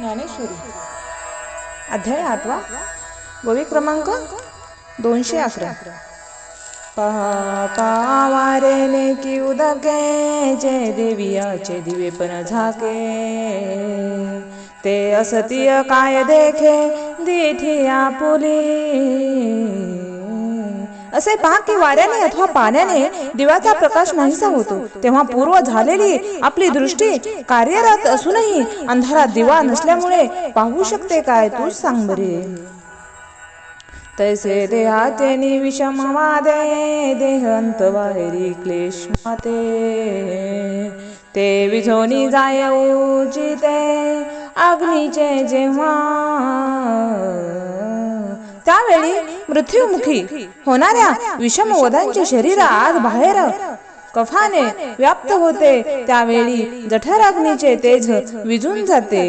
ज्ञानेश्वरी अध्याय आठवा. गोवी क्रमांक दोनशे अकरा. पावारेने की उदके जय देवियाचे दिवे पण झाके. ते असतीय काय देखे दिठिया पुली. असे पहा की वाऱ्याने अथवा पाण्याने दिव्याचा प्रकाश नाहीसा होतो. तेव्हा पूर्व झालेली आपली दृष्टी कार्यरत असूनही अंधारात दिवा नसल्यामुळे पाहू शकते काय तूच सांग बरे. तैसे देहाते विषम वादे देहंत अंत क्लेश माते. ते विझोनी जाय उचिते अग्नीचे जेव्हा त्यावेळी मृत्युमुखी होणाऱ्या विषम वदांचे शरीर आत बाहेर कफाने व्याप्त होते. त्यावेळी जठर अग्नीचे तेज विजून जाते.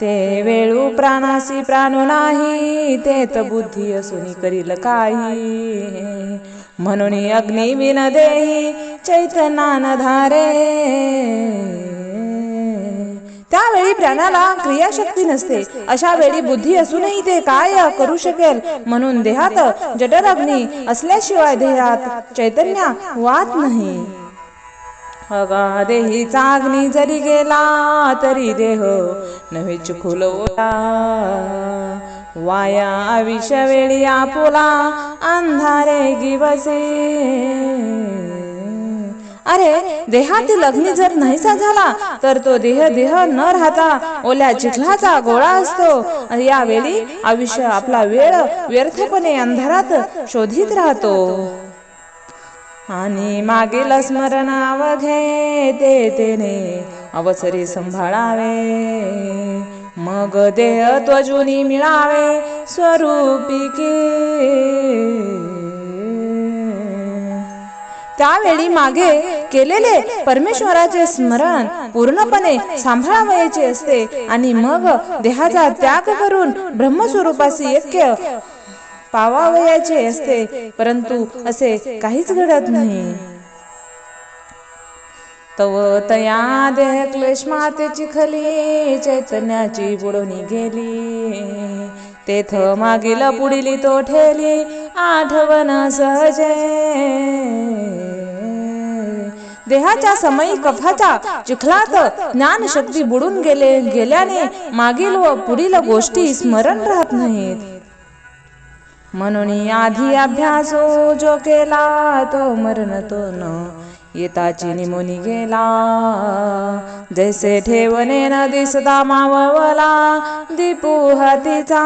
ते वेळू प्राणासी प्राणू नाही. ते त बुद्धी असून करील काही. म्हणून अग्नी विन देही चैतनान धारे. त्यावेळी प्राण्याला क्रियाशक्ती नसते. अशा वेळी बुद्धी असूनही ते काय करू शकेल म्हणून देहात जटरग्नी अग्नी असल्याशिवाय देहात चैतन्य वात नाही. अगा देहीचा अग्नी जरी गेला तरी देह नव्हे चुकुल वाया आविष्य वेळी आपुला अंधारे गिवसे. अरे देहातील अग्नी जर नाहीसा झाला तर तो देह देह न राहता ओल्या चिखलाचा गोळा असतो. यावेळी आयुष्य आपला वेळ व्यर्थपणे अंधारात शोधित राहतो. आणि मागील स्मरण अवघे तेने अवसरी सांभाळावे. मग देह त्वजुनी मिळावे स्वरूपी त्यावेळी मागे केलेले परमेश्वराचे स्मरण पूर्णपणे सांभाळावयाचे असते. आणि मग देहाचा त्याग करून ब्रह्मस्वरूपाशी ऐक्य पावावयाचे असते. परंतु असे काहीच घडत नाही. तव तया देह क्लेश मातेची खली चैतन्याची बुडवणी गेली. तेथ मागील पुढील तो ठेली आठवण सहजे. देहाच्या समयी कफाचा चिखलात ज्ञान शक्ती बुडून गेले गेल्याने मागील व पुढील गोष्टी स्मरण राहत नाहीत. म्हणून आधी अभ्यासो जो केला तो मरण तो न येताची निमोनी गेला. जैसे ठेवणे न दिसता मावला दीपू हातीचा.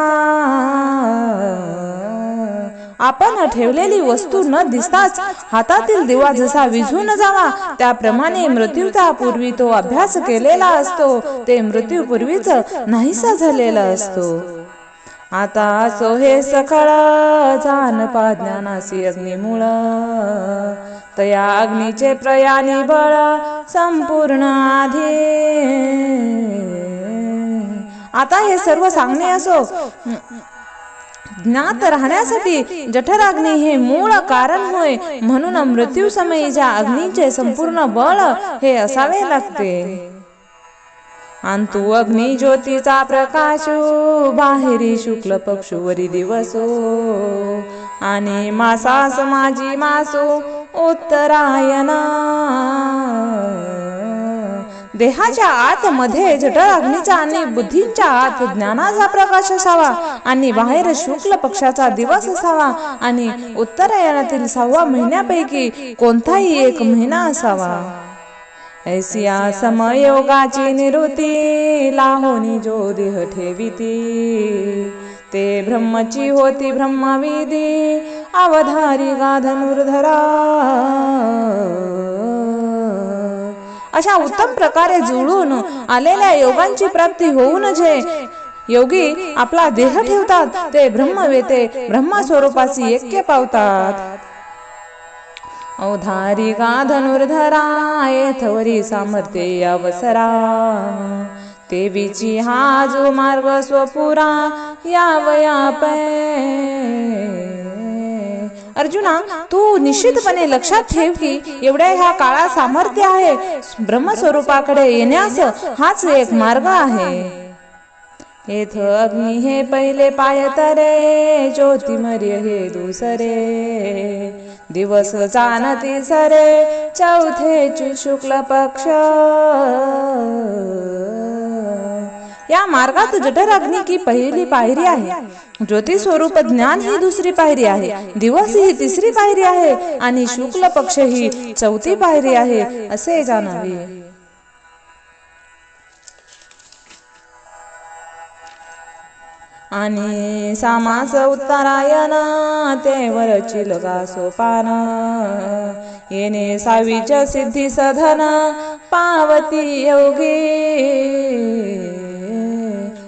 आपण ठेवलेली वस्तू न दिसताच हातातील दिवा जसा विझून जावा त्याप्रमाणे मृत्यूचा पूर्वी तो अभ्यास केलेला असतो ते मृत्यूपूर्वीच नाहीसा झालेला असतो. आता असो हे सखळ जान ज्ञानासी अग्निमुळ. तया अग्नीचे प्रयाणी बळ संपूर्ण आधी. आता हे सर्व सांगणे असो. ज्ञात राहण्यासाठी जठराग्नी हे मूळ कारण होय म्हणून मृत्यू समयीच्या अग्नीचे संपूर्ण बळ हे असावे लागते. अंतु अग्नी ज्योतीचा प्रकाश हो, बाहेरी शुक्ल पक्षुवरी दिवसो. आणि मासास माझी मासो उत्तरायणा. देहाच्या आत मध्ये जठर अग्नीचा आणि बुद्धींच्या आत ज्ञानाचा प्रकाश असावा आणि बाहेर शुक्ल पक्षाचा दिवस असावा आणि उत्तरायणातील सहावा महिन्यापैकी कोणताही एक महिना असावा. ऐसिया समयोगाची निवृत्ती लाहोनी जो देह ठेविती. ते ब्रह्मची होती ब्रह्मविधी अवधारी गाधनुर्धरा. अशा उत्तम प्रकारे जुळून आलेल्या योगांची प्राप्ती होऊन जे योगी आपला देह ठेवतात ते ब्रह्मवेते ब्रह्मस्वरूपाची ऐक्य पावतात. अवधारी गाधनुर्धरा येथवरी सामर्थ्य अवसरा. देवीची हा जो मार्ग स्वपुरा या वया अर्जुना तू निश्चितपणे लक्षात ठेव की एवढ्या ह्या काळात सामर्थ्य आहे. ब्रह्मस्वरूपाकडे येण्यास हाच एक मार्ग आहे. येथ अग्नि हे पहिले पाय तरे ज्योतिमर्य हे दुसरे. दिवस जाणती सरे चौथेची शुक्ल पक्ष. या मार्गात जठर अग्नी की पहिली पायरी आहे. ज्योती स्वरूप ज्ञान ही दुसरी पायरी आहे. दिवस ही तिसरी पायरी आहे आणि शुक्ल पक्ष ही चौथी पायरी आहे असे जाणावे. आणि सामास उत्तरायण ते वरची लगा सोपान. येणे सावीच सिद्धी सधन पावती योगी.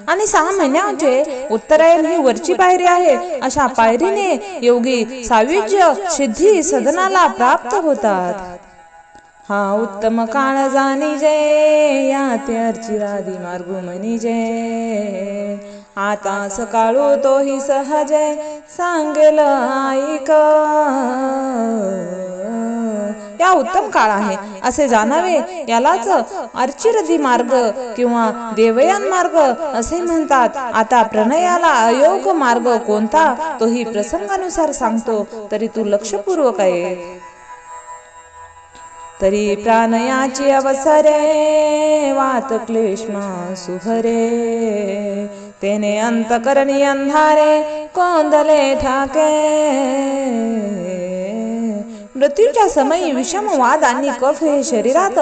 आणि सहा महिन्याचे उत्तरायण ही वरची पायरी आहे. अशा पायरीने योगी सायुज्य सिद्धी सदनाला प्राप्त होतात. हा उत्तम काळ जाणीजे या ते अर्चिरादी म्हणी म्हणीजे आता सकाळू तोही सहजे सांगेल ऐक या उत्तम काळ आहे. असे जाणावे यालाच अर्चिरदी मार्ग किंवा देवयान मार्ग असे म्हणतात. आता प्रणयाला अयोग मार्ग कोणता? तोही प्रसंगानुसार सांगतो. तरी तू लक्षपूर्वक आहे. तरी प्राणयाची अवसरे वात क्लेशमा सुहरे तेने अंतकरणी अंधारे कोंदले ठाके. मृत्यूच्या समयी विषम वाद आणि कफ हे शरीरात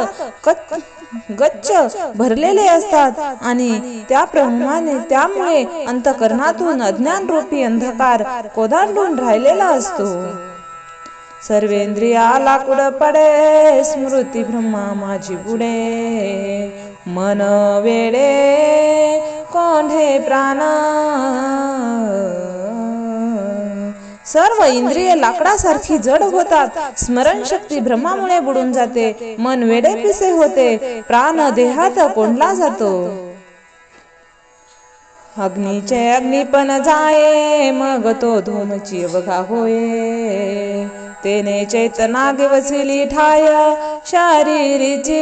गच्च भरलेले असतात आणि त्याप्रमाणे त्यामुळे अंतकरणातून अज्ञान रूपी अंधकार कोदांडून राहिलेला असतो. सर्वेंद्रिया कुड पडे स्मृती ब्रह्मा माझी बुडे. मन वेडे कोंढे प्राण. सर्व इंद्रिय लाकडासारखी जड होतात. स्मरणशक्ती भ्रमामुळे बुडून जाते. मन वेडे पिसे होते. प्राण देहात कोंडला जातो. अग्नीचे अग्निपण जाये मग तो धूमची बघा होये. तेने चैतना दिवसिली ठाय शारीरीची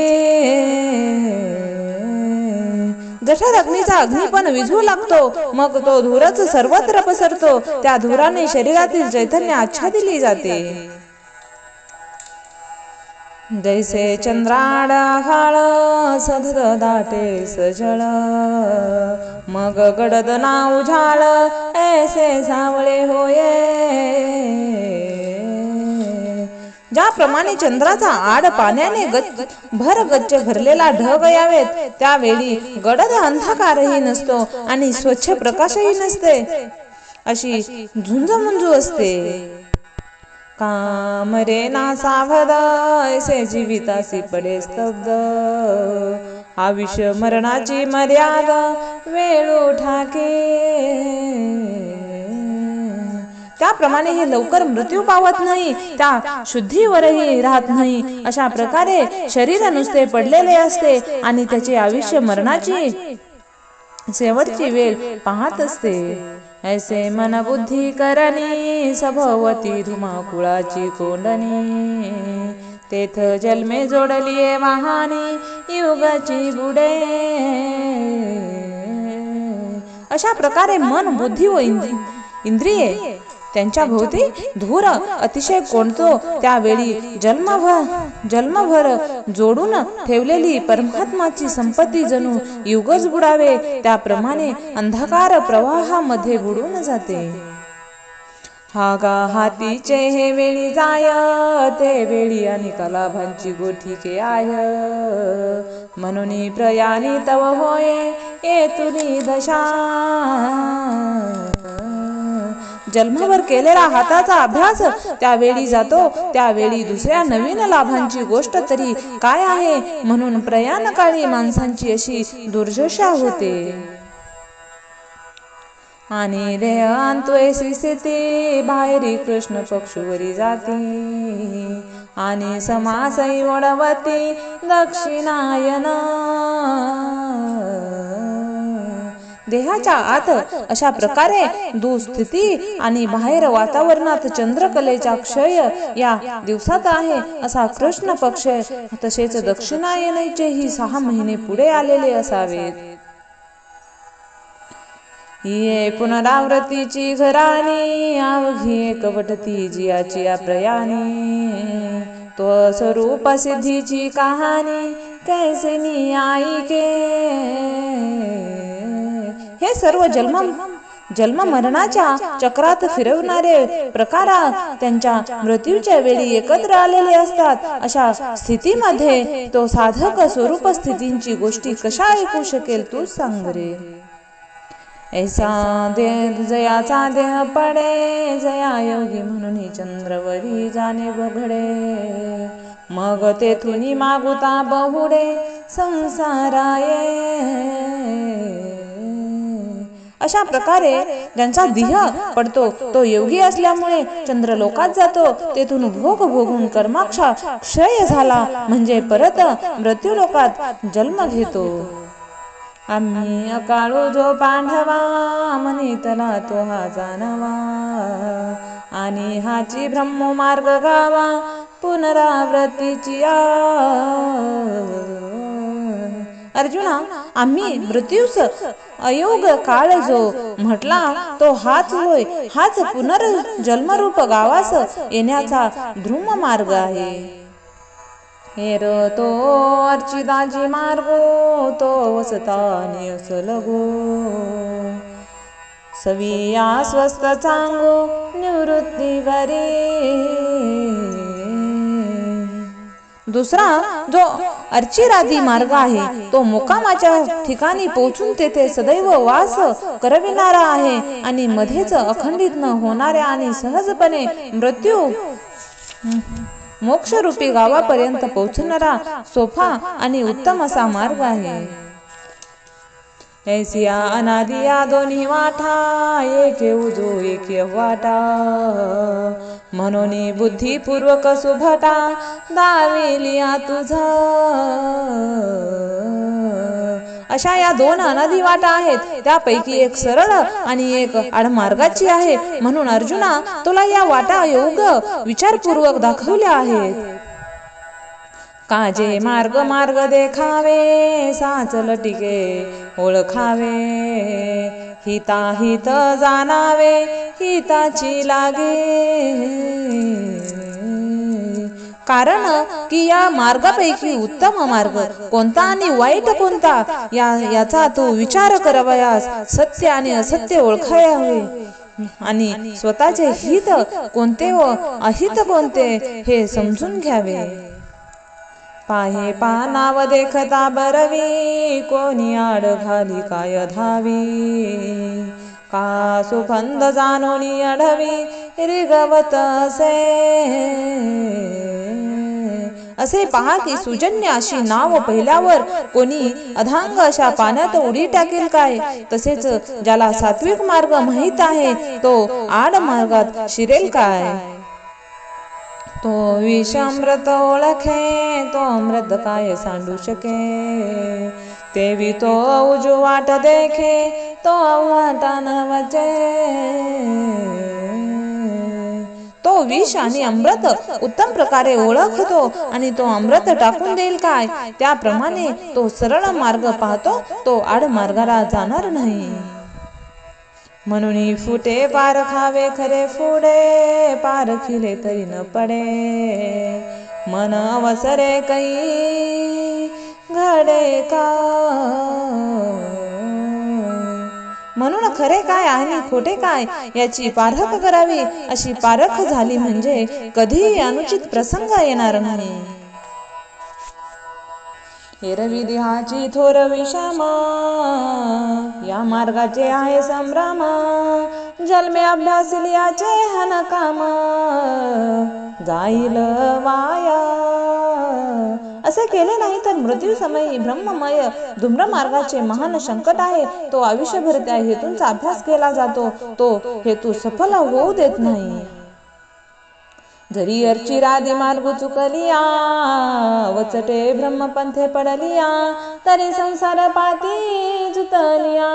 जठर अग्नीचा अग्निपण विझू लागतो. मग तो धूरच सर्वत्र पसरतो. त्या धुराने शरीरातील चैतन्य आच्छादिली जाते. जैसे चंद्राड हाळ सधद दाटे सजळ. मग गडद ना उजाळ ऐसे सावळे होये. ज्याप्रमाणे चंद्राचा आड पाण्याने भर गच्च भरलेला ढग यावेत त्यावेळी गडद अंधकारही नसतो आणि स्वच्छ प्रकाशही नसते. अशी झुंजमुंजू असते. काम रे ना सावध ऐसे जीवितासी पडे स्तब्ध. आयुष्य मरणाची मर्यादा वेळ ठाके त्याप्रमाणे हे लवकर मृत्यू पावत नाही त्या शुद्धीवरही राहत नाही. अशा प्रकारे शरीर नुसते पडलेले असते आणि त्याचे आयुष्य मरणाची शेवटची वेळ पाहत असते. ऐसे मन बुद्धी करणी सभवती धुमाकुळाची कोंडणी. तेथ जन्मे जोडलिये वाहानी युगाची बुडे. अशा प्रकारे मन बुद्धी व इंद्रिये त्यांच्या भोवती धूर अतिशय कोणतो त्यावेळी जन्मभर जन्मभर जोडून ठेवलेली परमात्माची संपत्ती जणू युगच बुडावे. त्याप्रमाणे अंधकार प्रवाहामध्ये बुडून जाते. हा गा हातीचे हे वेळी जाय ते वेळी आणि कलाभांची गोठीके आय. म्हणून प्रयाणी तव होय ये तुली दशा. जन्मभर केलेला हाताचा अभ्यास त्यावेळी जातो त्यावेळी दुसऱ्या नवीन लाभांची गोष्ट तरी काय आहे? म्हणून प्रयाणकाळी माणसांची अशी दुर्दशा होते. आणि रे स्थिती बाहेरी कृष्ण पक्षुवरी जाती. आणि समासई ओढवती दक्षिणायन. देहाच्या आत अशा प्रकारे दुस्थिती आणि बाहेर वातावरणात चंद्रकलेचा क्षय या दिवसात आहे असा कृष्ण पक्ष तसेच दक्षिणायनेचे ही सहा महिने पुढे आलेले असावेत. ये पुनरावृत्तीची घराणी अवघी कपटती जियाची प्रयाणी तो स्वरूप सिद्धीची कहाणी कैसे नी आई के हे सर्व जन्म जन्म मरणाच्या चक्रात फिरवणारे प्रकार त्यांच्या मृत्यूच्या वेळी एकत्र आलेले असतात. अशा स्थितीमध्ये तो साधक स्वरूप स्थितींची गोष्टी कशा ऐकू शकेल तू सांग रे? ऐसा देह जयाचा देह पडे जया योगी म्हणून ही चंद्रवरी जाणे बघडे. मग तेथून मागुता बहुडे संसाराये. अशा प्रकारे ज्यांचा देह पडतो तो योगी असल्यामुळे चंद्रलोकात जातो. तेथून भोग भोगून कर्माक्षा क्षय झाला. म्हणजे परत मृत्यू लोकात जन्म घेतो. आम्ही अकाळू जो पांढवा मनीतला तो हा जानवा आणि हाची ब्रह्म मार्ग गावा पुनरावृत्तीची आ अर्जुना आम्ही मृत्यूस अयोग काळ जो म्हटला तो हाच होय हाच पुनर्जन्मरूप गावास येण्याचा ध्रुम मार्ग आहे. हेर तो अर्चिदाजी मार्गो तो वसतानी असलगो सविया स्वस्त चांगो निवृत्ती वरे दुसरा जो अर्चिरादी मार्ग आहे तो मुकामाच्या ठिकाणी पोहोचून तेथे सदैव वास करविणारा आहे आणि मध्येच अखंडित न होणाऱ्या आणि सहजपणे मृत्यू मोक्षरूपी गावापर्यंत पोहोचणारा सोफा आणि उत्तम असा मार्ग आहे. ऐसिया अनादिया दोन्ही वाटा एक उजो एक वाटा. म्हणून बुद्धिपूर्वक सुभटा दाविलिया तुझा. अशा या दोन अनादी वाटा आहेत. त्यापैकी एक सरळ आणि एक आडमार्गाची आहे. म्हणून अर्जुना तुला या वाटा योग विचारपूर्वक दाखवल्या आहेत. काजे मार्ग मार्ग देखावे साचल टिके ओळखावे. हिता हित जाणावे हिताची लागे. कारण की या मार्गापैकी उत्तम मार्ग कोणता आणि वाईट कोणता या याचा तू विचार करावयास. सत्य आणि असत्य ओळखाया हवे. आणि स्वतःचे हित कोणते व अहित कोणते हे समजून घ्यावे. पाहे पानाव देखता बरवी कोणी आड घाली काय धावी? का सुखंद जानोनी अडवी रिगवत असे? असे पहा की सुजन्य अशी नाव पहिल्यावर कोणी अधांग अशा पाण्यात उडी टाकेल काय? तसेच ज्याला सात्विक मार्ग माहीत आहे तो आड मार्गात शिरेल काय? तो विषामृत ओळखे तो अमृत काय सांडू शके. तेवी तो उजू वाट देखे तो वाटा नवचे तो विष आणि अमृत उत्तम प्रकारे ओळखतो आणि तो अमृत टाकून देईल काय? त्याप्रमाणे तो सरळ मार्ग पाहतो तो आड मार्गाला जाणार नाही. म्हणून फुटे पार खावे खरे फुडे पार खिले तरी न पडे. मन वसरे काही घडे का? म्हणून खरे काय आणि खोटे काय याची पारख करावी अशी पारख झाली म्हणजे कधीही अनुचित प्रसंग येणार नाही. एरवी देहाची थोर विषामा या मार्गाचे आहे संभ्रमा. जन्मे अभ्यासिलियाचे हनकामा जाईल वाया. असे केले नाही तर मृत्यूसमयी ब्रह्ममय धूम्र मार्गाचे महान संकट आहे. तो आयुष्यभर त्या हेतूंचा अभ्यास केला जातो. तो हेतू सफल होऊ देत नाही. जरी राधी मार्ग चुकलिया वचटे ब्रह्मपंथे पडलिया तरी संसार पाती जुतलिया.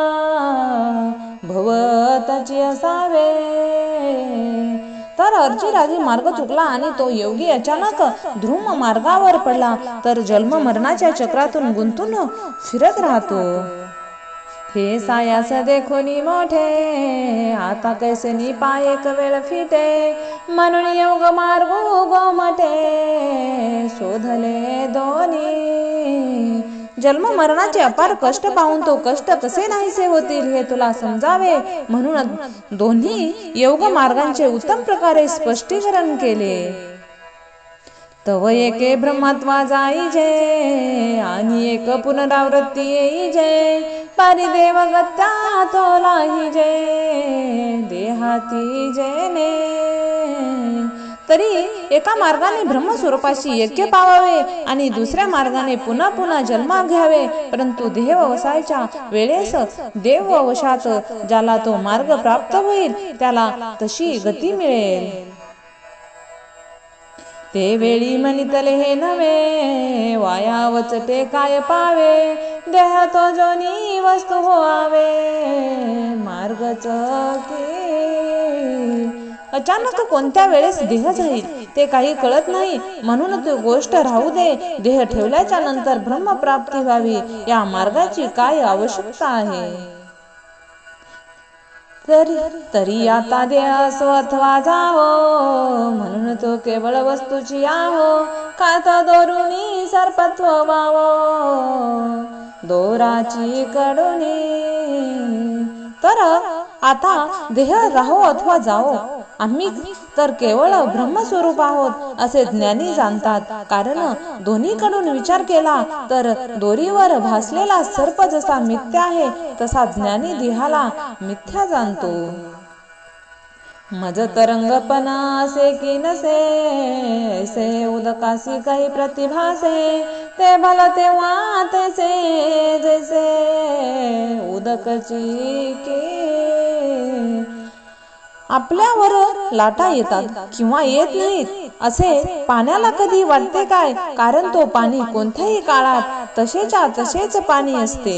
भवताची असावे. तर अर्चिराजी मार्ग चुकला आणि तो योगी अचानक ध्रुम मार्गावर पडला तर जन्म मरणाच्या चक्रातून गुंतून फिरत राहतो. हे सायास देखोनी मोठे आता कैसे नी पाय एक वेळ फिटे म्हणून योग मार्ग गोमटे शोधले दोन्ही. जन्म मरणाचे अपार कष्ट पाहून तो कष्ट कसे नाहीसे होतील हे तुला समजावे? म्हणून दोन्ही योग मार्गांचे उत्तम प्रकारे स्पष्टीकरण केले. तव एके ब्रह्मत्वा जाईजे आणि एक पुनरावृत्ती येईजे. पारिदेव गत्या तोलाही जे देहाती जेने. तरी एका मार्गाने ब्रह्मस्वरूपाशी ऐक्य पावावे आणि दुसऱ्या मार्गाने पुन्हा पुन्हा जन्मा घ्यावे. परंतु देहवसायच्या वेळेस देव वशात ज्याला तो मार्ग प्राप्त होईल त्याला तशी गती मिळेल. ते वेळी म्हणितले हे नव्हे वायावच ते काय पावे? देह तो जोनी वस्तू होआवे मार्गच की. अचानक कोणत्या वेळेस देह जाईल ते काही कळत नाही. म्हणून ती गोष्ट राहू दे. देह ठेवल्याच्या नंतर ब्रह्मप्राप्ती व्हावी. या मार्गाची काय आवश्यकता आहे? तरी तरी आता देह असो अथवा जावो म्हणून तो केवळ वस्तूची आहो काता दोरुणी सर्पत्व वावो. दोराची कडुनी तर आता देह राहो अथवा जाओ आम्ही तर केवळ ब्रह्मस्वरूप आहोत असे ज्ञानी जाणतात. कारण दोन्हीकडून विचार केला तर दोरीवर भासलेला सर्प जसा मिथ्या आहे तसा ज्ञानी देहाला मिथ्या जाणतो. मज तरंगपणा असे की नसे से उदकासी काही प्रतिभासे ते भल तेव्हा तसे जैसे उदकची के आपल्यावर लाटा येतात किंवा येत नाहीत असे पाण्याला कधी वाटते काय? कारण तो पाणी कोणत्याही काळात तसेच्या तसेच पाणी असते.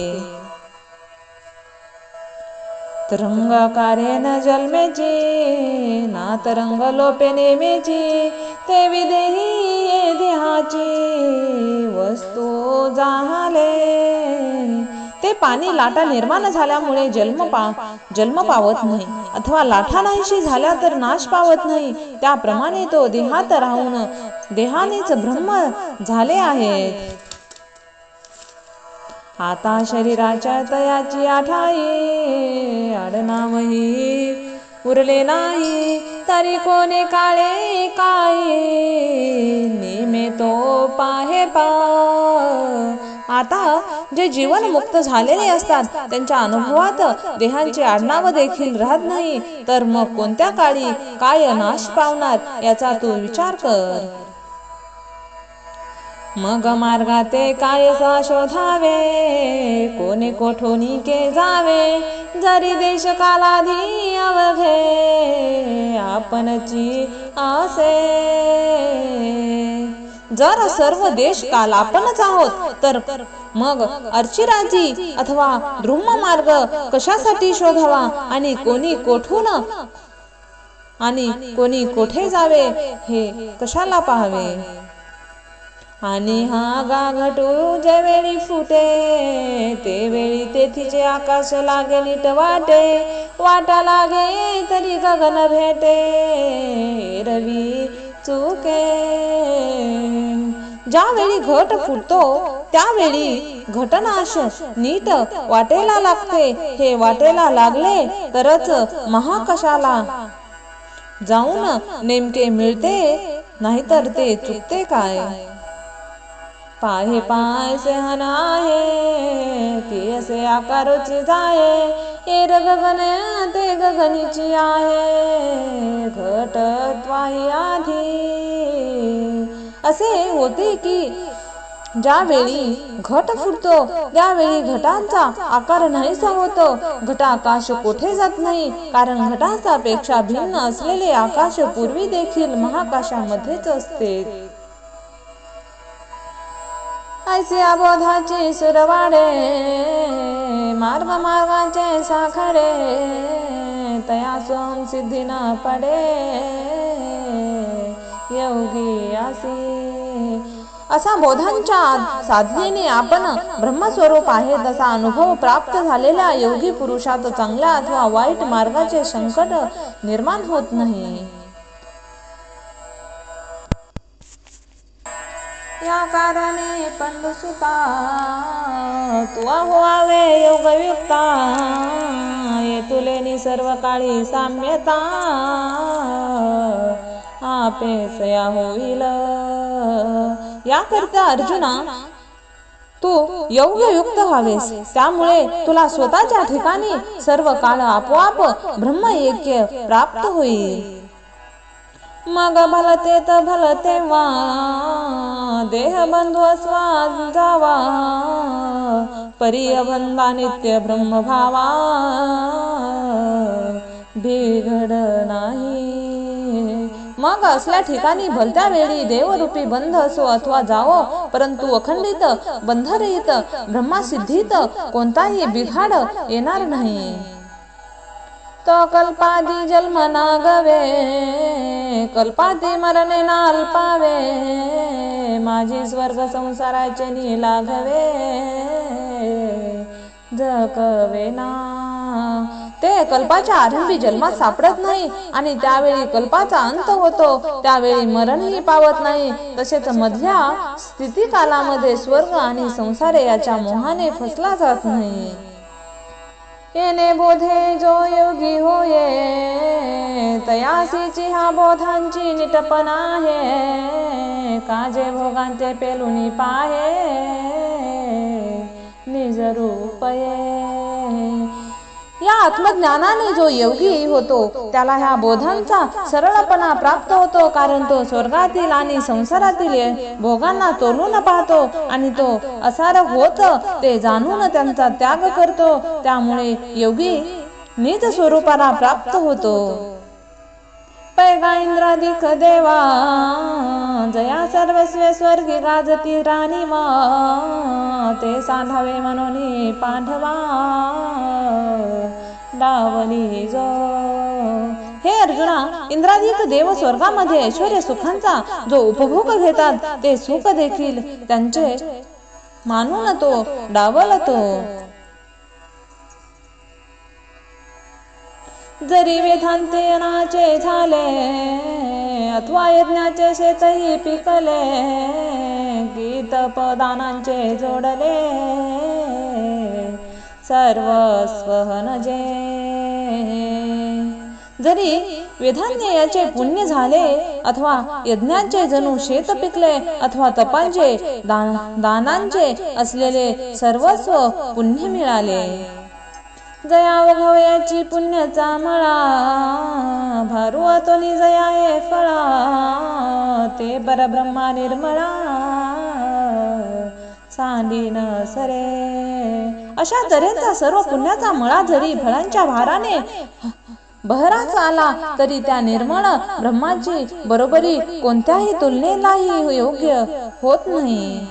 तरंगाकारेन जन्मेची ना तरंग लोपे नेमेची ते विदेही देहाची वस्तू जाले ते पाणी लाटा निर्माण झाल्यामुळे जन्म पा जन्म पावत नाही. अथवा लाटा नाहीशी झाल्या तर नाश पावत नाही. त्याप्रमाणे तो देहात राहून देहानेच ब्रह्म झाले आहेत. आता शरीराच्या तयाची आठाई आडनामही उरले नाही. तरी कोणे काळे काय नेमे तो पाहे पा आता जे जीवन मुक्त झालेले असतात त्यांच्या अनुभवात देहांची आडनाव देखील राहत नाही. तर मग कोणत्या काळी काय नाश पावणार याचा तू विचार कर. मग मार्गाते काय शोधावे? कोणे कोठोनी के जावे? जरी देश कालाधी अवघे आपणची आसे. जर सर्व देश काल आपणच आहोत तर मग अर्चिराजी अथवा ध्रुम मार्ग कशासाठी शोधावा आणि कोणी कोठून आणि कोणी कोठे जावे हे कशाला पाहावे? आणि हा गाघटू ज्यावेळी फुटे ते वेळी तेथीचे आकाश लागे नीट वाटे वाटा लागे तरी गगन भेटे रवी चुके. ज्यावेळी घट फुटतो त्यावेळी घटनाश नीट वाटेला लागते. हे वाटेला लागले तरच महाकशाला जाऊन नेमके मिळते नाहीतर ते चुकते काय? पाहे पाय सहन आहे ती असे आकारोची जाये हे गगन ते गगनीची आहे. घट त्वाही आधी असे होते की ज्यावेळी घट फुटतो त्यावेळी घटांचा आकार नाहीसा होतो घटाकाश कोठे जात नाही कारण घटाचा पेक्षा भिन्न असलेले आकाश पूर्वी देखील महाकाशामध्येच असते. ऐसे अबोधाचे सुरवाडे मार्ग मार्गाचे साखरे तयासून सिद्धी न पडे. योगी आसी असा बोधांच्या साधनेने आपण ब्रह्मस्वरूप आहे तसा अनुभव प्राप्त झालेल्या योगी पुरुषात चांगल्या अथवा वाईट मार्गाचे संकट निर्माण होत नाही. या कारणे पंडुसुता तुवा होवावे योगयुक्ता. ये सर्व काळी साम्यता. आपेसया होईल. याकरिता अर्जुना तू योगयुक्त व्हावेस. त्यामुळे तुला स्वतःच्या ठिकाणी सर्व काळ आपोआप ब्रह्मऐक्य प्राप्त होईल. मग भलते तर भलते वा देह बंधू स्वाद जावा परियबंधा नित्य ब्रह्म भावा बिघड नाही. मग असल्या ठिकाणी भलत्या वेळी देवरूपी बंध असो अथवा जावो परंतु अखंडित बंधरहित ब्रह्मासिद्धीत कोणताही बिघाड येणार नाही. तो कल्पादी जन्म नागवे कल्पादी मरणे नाल्पावे माझी स्वर्ग संसाराचे नी लागवे कवेना ते कल्पाच्या आरंभी जन्मात सापडत नाही आणि त्यावेळी कल्पाचा अंत होतो. त्यावेळी मरणही पावत नाही. तसेच मधल्या स्थिती कालामध्ये स्वर्ग आणि संसार याच्या मोहाने फसला जात नाही. येणे बोधे जो योगी होये तयासीची हा बोधांची निटपण आहे. काजे भोगांचे पेलुनी पाहे. निज रूपये या आत्मज्ञानाने जो योगी होतो त्याला ह्या बोधांचा सरळपणा प्राप्त होतो कारण तो स्वर्गातील आणि संसारातील भोगांना तोलून पाहतो आणि तो असार होत ते जाणून त्यांचा त्याग करतो. त्यामुळे योगी निज स्वरूपाला प्राप्त होतो. पैगा इंद्राधिक देवा जया सर्वस्वे स्वर्गी गाजती राणी मा ते सांधावे म्हणून पांढवा डावली जो। हे अर्जुना इंद्राधिक देव स्वर्गामध्ये ऐश्वर सुखांचा जो उपभोग घेतात ते सुख देखील त्यांचे मानून तो डावलतो. जरी वेदांतेनाचे झाले अथवा यज्ञाचे शेतही पिकले गीत पदानांचे जोडले सर्व स्वहनजे जरी वेधान्य याचे पुण्य झाले अथवा यज्ञांचे जणू शेत पिकले अथवा तपांचे दान दानांचे असलेले सर्वस्व पुण्य मिळाले. जया वघवयाची पुण्याचा मळा. भारू अतोनी जया हे फळा. ते परब्रह्मा निर्मळा. सांडी न सरे. अशा तऱ्हेचा सर्व पुण्याचा मळा जरी फळांच्या भाराने बहराच आला तरी त्या निर्मळ ब्रह्माची बरोबरी कोणत्याही तुलनेलाही योग्य होत नाही.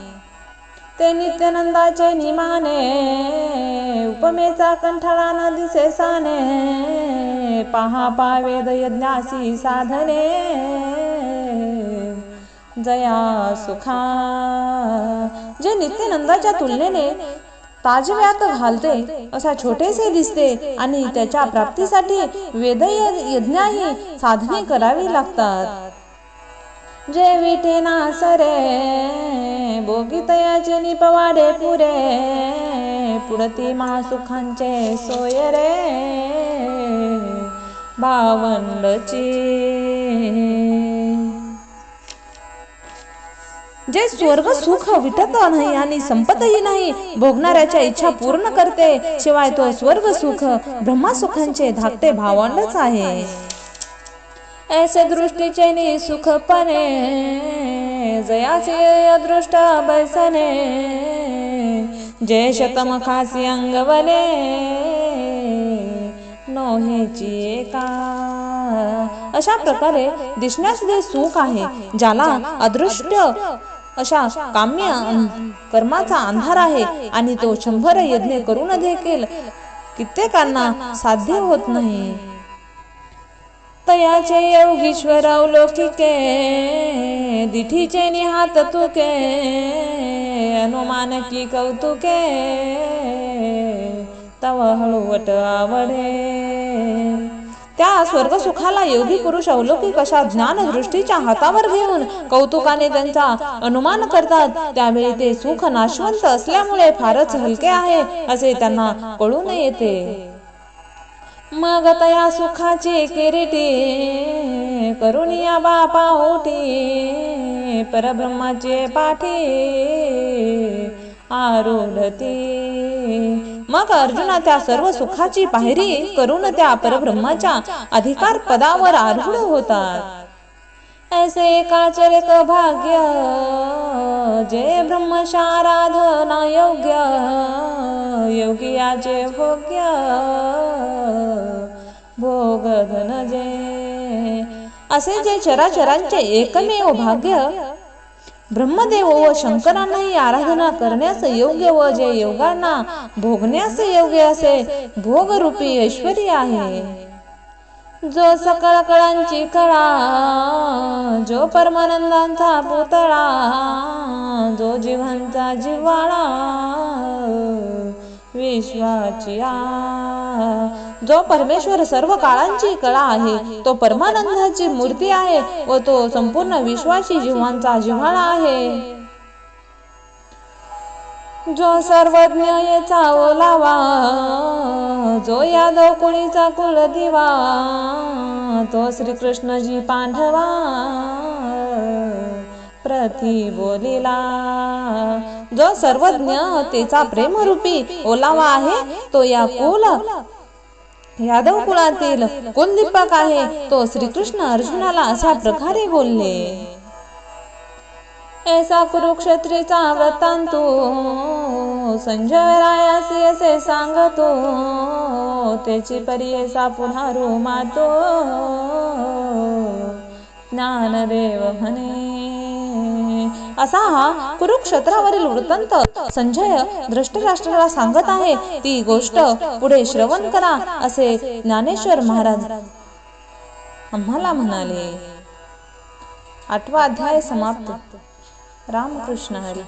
ते नित्यानंदाचे निमाने. उपमेचा कंठाळा न दिसे साने पहा पावेद यज्ञासी साधने. जया सुखा जे नित्यनंदाच्या तुलनेने ताजव्यात घालते असा छोटेसे दिसते आणि त्याच्या प्राप्तीसाठी वेद यज्ञाही साधने करावी लागतात. जे विठे नासरे सरे निपवाडे पुरे पुढती महासुखांचे सोय रे भावंडची जे स्वर्ग सुख विटत नाही आणि संपतही नाही भोगणाऱ्याच्या इच्छा पूर्ण करते शिवाय तो स्वर्ग सुख ब्रह्मासुखांचे धाकटे भावंडच आहे. ऐसे दृष्टीचे नि सुखपणे जयाचे अदृष्ट बैसने। जय शतम खासी अंगवले नोहेची एका अशा प्रकारे दिसण्यास जे सुख आहे ज्याला अदृष्ट अशा काम्य कर्माचा अंधार आहे आणि तो शंभर यज्ञ करून देखील कित्येकांना साध्य होत नाही. तयाचे योगीश्वर अवलोकिके दिठीचे निहात तुके अनुमान की कौतुके तव हळूवट आवडे. त्या स्वर्ग सुखाला योगी पुरुष अवलौकिक अशा ज्ञान दृष्टीच्या हातावर घेऊन कौतुकाने त्यांचा अनुमान करतात. त्यावेळी ते सुख नाशवंत असल्यामुळे फारच हलके आहे असे त्यांना कळून येते. मग तया सुखाचे किरीटे करून या बापा ओटी परब्रह्माचे पाठी आरोढते. मग अर्जुना त्या सर्व सुखाची पायरी करून त्या परब्रह्माच्या अधिकार पदावर आरूढ होतात. ऐसे काचरिक भाग्य? जे ब्रह्मशाराधना योग्य योगियाचे भोग्य भोग धन जे. असे जे चराचरांचे एकमेव भाग्य ब्रह्मदेव व शंकरांनाही आराधना करण्यास योग्य व जे योगांना भोगण्यास योग्य असे भोगरूपी ऐश्वर्य आहे. जो सकळ कळांची कळा जो परमानंदांचा पुतळा जो जीवांचा जिव्हाळा विश्वाची जो परमेश्वर सर्व काळांची कळा आहे तो परमानंदाची मूर्ती आहे व तो संपूर्ण विश्वाची जीवांचा जिव्हाळा आहे. जो सर्वज्ञ येचा ओलावा जो यादव कुळीचा कुलदिवा तो श्रीकृष्णजी पांढवा प्रति बोलिला. जो सर्वज्ञ तेचा प्रेमरूपी ओलावा आहे तो या कुल यादव कुळातील कुलदीपक आहे तो श्रीकृष्ण अर्जुनाला अशा प्रकारे बोलले. ऐसा कुरुक्षेत्रीचा वृत्तांतो। संजय रायासी असे सांगतो। त्याची परी ऐसा पुन्हा रोमातो। ज्ञानदेव म्हणे। असा हा कुरुक्षेत्रावरील वृत्तांत संजय धृष्टराष्ट्राला सांगत आहे. ती गोष्ट पुढे श्रवण करा असे ज्ञानेश्वर महाराज आम्हाला म्हणाले. आठवा अध्याय समाप्त. रामकृष्ण हरी.